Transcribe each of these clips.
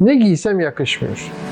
ne giysem yakışmıyor.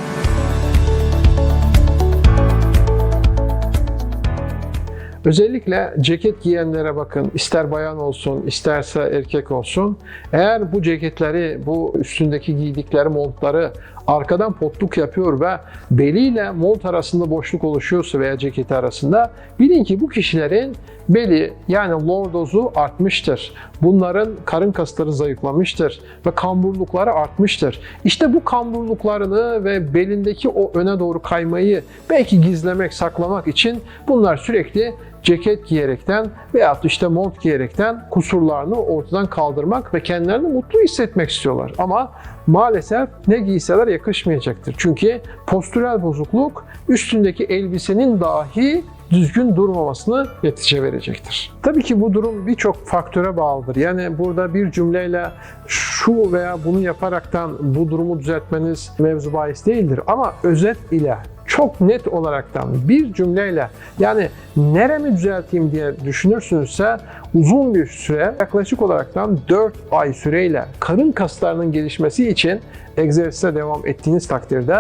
Özellikle ceket giyenlere bakın. ister bayan olsun, isterse erkek olsun. Eğer bu ceketleri, bu üstündeki giydikleri montları arkadan potluk yapıyor ve beliyle mont arasında boşluk oluşuyorsa veya ceketi arasında bilin ki bu kişilerin beli yani lordozu artmıştır. Bunların karın kasları zayıflamıştır ve kamburlukları artmıştır. İşte bu kamburluklarını ve belindeki o öne doğru kaymayı belki gizlemek, saklamak için bunlar sürekli ceket giyerekten veyahut işte mont giyerekten kusurlarını ortadan kaldırmak ve kendilerini mutlu hissetmek istiyorlar. Ama maalesef ne giyseler yakışmayacaktır. Çünkü postürel bozukluk üstündeki elbisenin dahi düzgün durmamasını netice verecektir. Tabii ki bu durum birçok faktöre bağlıdır. Yani burada bir cümleyle şu veya bunu yaparaktan bu durumu düzeltmeniz mevzu bahis değildir. Ama özet ile çok net olaraktan bir cümleyle yani neremi düzelteyim diye düşünürsünüzse uzun bir süre yaklaşık olaraktan 4 ay süreyle karın kaslarının gelişmesi için egzersize devam ettiğiniz takdirde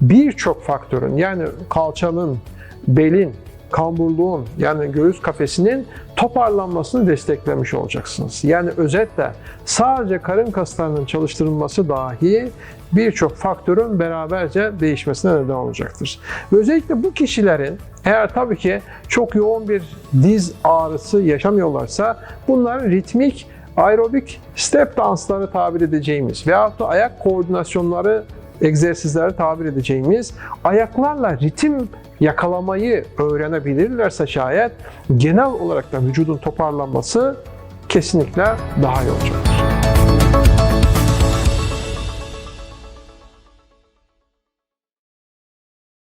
birçok faktörün yani kalçanın, belin, kamburluğun yani göğüs kafesinin toparlanmasını desteklemiş olacaksınız. Yani özetle sadece karın kaslarının çalıştırılması dahi birçok faktörün beraberce değişmesine neden olacaktır. Ve özellikle bu kişilerin eğer tabii ki çok yoğun bir diz ağrısı yaşamıyorlarsa bunların ritmik aerobik step dansları tabir edeceğimiz veyahut da ayak koordinasyonları egzersizleri tabir edeceğimiz ayaklarla ritim yakalamayı öğrenebilirlerse şayet genel olarak da vücudun toparlanması kesinlikle daha iyi olacaktır.